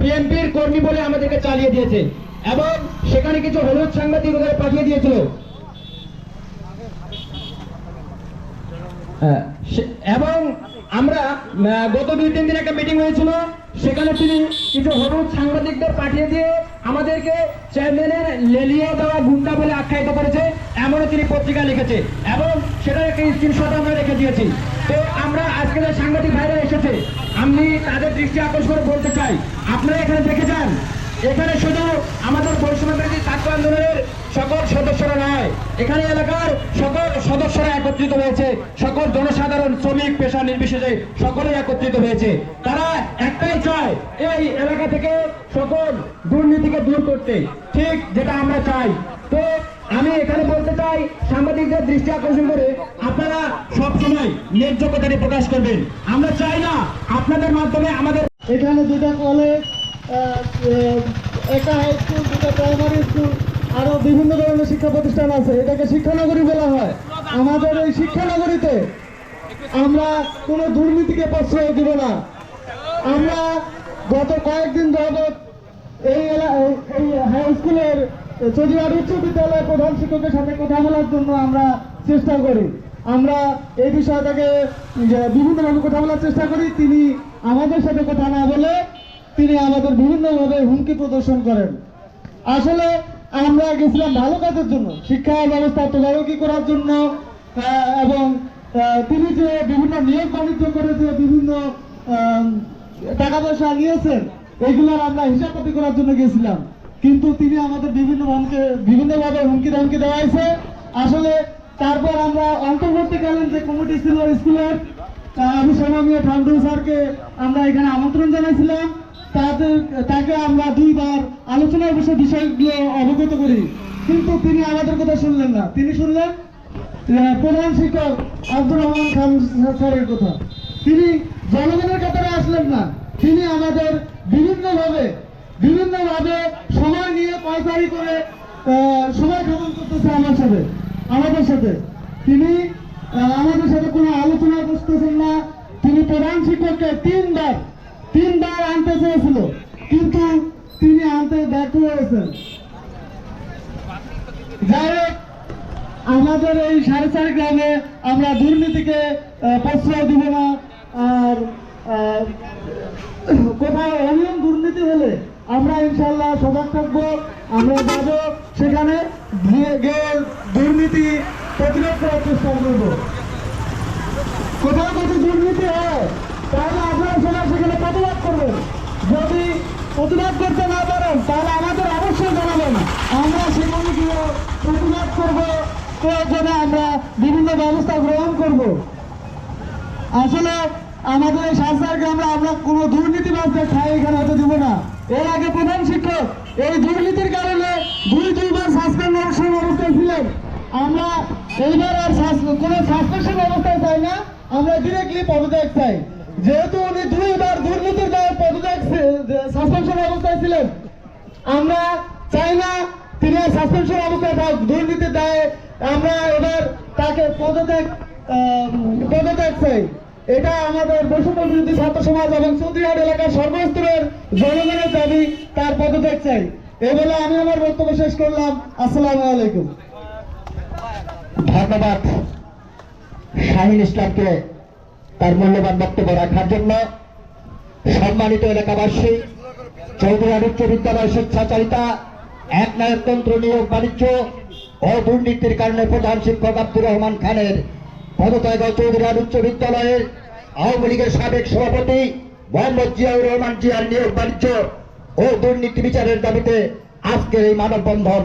বিএনপির কর্মী বলে আমাদেরকে চালিয়ে দিয়েছে। এবং সেখানে কিছু হলুদ সাংবাদিক ওদের পাঠিয়ে দিয়েছিল। হ্যাঁ, এবং আমরা গত দুই তিন দিন একটা মিটিং হয়েছিল। সেখানে তিনি কিছু হলুদ সাংবাদিকদের পাঠিয়ে দিয়ে আমাদেরকে চেয়ারম্যানের লেলিয়ে দেওয়া গুন্ডা বলে আখ্যায়িত করেছে, এমনও তিনি পত্রিকা লিখেছে। এবং সেটার একটা স্ক্রিনশট আমরা রেখে দিয়েছি। তো আমরা আজকে যে সাংবাদিক ভাইরা এসেছে, আমি তাদের দৃষ্টি আকর্ষণ করে বলতে চাই, আপনারা এখানে দেখে যান। এখানে শুধু আমাদের বৈষম্যবিরোধী ছাত্র আন্দোলনের সকল সদস্যরা নয়, এখানে এলাকার সকল সদস্যরা একত্রিত হয়েছে। সকল জনসাধারণ, শ্রমিক, পেশা নির্বিশেষে সকলেই একত্রিত হয়েছে। তারা একটাই চায় এই এলাকা থেকে সকল দুর্নীতিকে দূর করতে। ঠিক যেটা আমরা চাই। তো আমি এখানে বলতে চাই, সাংবাদিকদের দৃষ্টি আকর্ষণ করে আপনারা সব সময় ন্যায্য প্রকাশ করবেন। আমরা চাই না আপনাদের মাধ্যমে আমাদের এখানে দুটা কলেজ একটা হাই স্কুল দুটা প্রাইমারি স্কুল আরও বিভিন্ন ধরনের শিক্ষা প্রতিষ্ঠান আছে। এটাকে শিক্ষানগরী বলা হয়। আমাদের এই শিক্ষানগরীতে আমরা কোনো দুর্নীতিকে প্রশ্রয় দিব না। আমরা গত কয়েকদিন যাবৎ এই এই- হাই স্কুলের চৌধুরী উচ্চ বিদ্যালয়ের প্রধান শিক্ষকের সাথে কথা বলার জন্য আমরা চেষ্টা করি। আমরা এই বিষয়টাকে যে বিভিন্নভাবে কথা বলার চেষ্টা করি, তিনি আমাদের সাথে কথা না বলে তিনি আমাদের বিভিন্নভাবে হুমকি প্রদর্শন করেন। আসলে আমরা গেছিলাম ভালো কাজের জন্য। শিক্ষা ব্যবস্থা তদারকি করার জন্য এবং তিনি যে বিভিন্ন নিয়োগ বাণিজ্য করেছে বিভিন্ন টাকা পয়সা নিয়েছেন এগুলোর আমরা হিসাবপাতি করার জন্য গেছিলাম। কিন্তু তিনি আমাদের বিভিন্ন হুমকি বিভিন্নভাবে হুমকি ধামকি দেওয়া হয়েছে আসলে তারপর আমরা অন্তর্বর্তীকালীন যে কমিটি ছিল স্কুলের আমি সমামীয় ঠান্ডু স্যারকে আমরা এখানে আমন্ত্রণ জানাইছিলাম। তাদের, তাকে আমরা দুইবার আলোচনার বিষয় বিষয়গুলো অবগত করি। কিন্তু তিনি আমাদের কথা শুনলেন না। তিনি শুনলেন প্রধান শিক্ষক আব্দুর রহমান খান স্যারের কথা। তিনি জনগণের কাতারে আসলেন না। তিনি আমাদের বিভিন্নভাবে বিভিন্নভাবে সময় নিয়ে পয়সারি করে সময় গ্রহণ করতেছে আমার সাথে, আমাদের সাথে। তিনি আমাদের সাথে কোনো আলোচনা করতেছেন না। তিনি প্রধান শিক্ষককে তিনবার তিনবার আনতে চেয়েছিল, কিন্তু তিনি আনতে ব্যর্থ হয়েছেন। যাই হোক, আমাদের এই সাড়ে চার গ্রামে আমরা দুর্নীতিকে প্রশ্রয় দিব না, আর কোথাও অনিয়ম দুর্নীতি হলে আমরা ইনশাল্লাহ সজাগ থাকব, আমরা যাব সেখানে দুর্নীতি প্রতিরোধ করার চেষ্টা করব। কোথাও যদি দুর্নীতি হয়, তাহলে প্রতিবাদ করতে না পারেন, তাহলে আমাদের অবশ্যই জানাবেন। আমরা সেখানে গিয়ে প্রতিবাদ করব, প্রয়োজনে আমরা বিভিন্ন ব্যবস্থা গ্রহণ করব। আসলে আমাদের এই সংস্থার গ্রামে আমরা কোনো দুর্নীতিবাজদের ঠাই এখানে হতে দিব না। এর আগে প্রধান শিক্ষক এই দুর্নীতির কারণে দুই, দুইবার সাসপেন্ড অবস্থায় ছিলেন। আমরা এইবার আর কোনো সাসপেনশন অবস্থায় চাই না, আমরা ডিরেক্টলি পদত্যাগ চাই। যেহেতু উনি দুইবার দুর্নীতির দায়ে পদত্যাগ সাসপেনশন অবস্থায় ছিলেন, আমরা চাই না তিনি সাসপেনশন অবস্থায় থাক, দুর্নীতির দায়ে আমরা এবার তাকে পদত্যাগ পদত্যাগ চাই। এটা আমাদের বৈষম্য বিরোধী ছাত্র সমাজ এবং চৌধুরীহাট এলাকার সর্বস্তরের জনগণের দাবি, তার পদত্যাগ চাই। এই বলে আমি আমার বক্তব্য শেষ করলাম। আসসালামু আলাইকুম। ধন্যবাদ। শাহিন ইসলামকে তার মূল্যবান বক্তব্য রাখার জন্য সম্মানিত এলাকাবাসী, চৌধুরী উচ্চ বিদ্যালয় স্বেচ্ছাচারিতা এক নায়কতন্ত্র নিয়োগ বাণিজ্য ও দুর্নীতির কারণে প্রধান শিক্ষক আব্দুর রহমান খানের পদত্যাগ চৌধুরী উচ্চ বিদ্যালয়ের আওয়ামী লীগের সাবেক সভাপতি মোহাম্মদ জিয়াউর রহমান জিয়ার নিয়োগ বাণিজ্য ও দুর্নীতি বিচারের দাবিতে আজকের এই মানববন্ধন।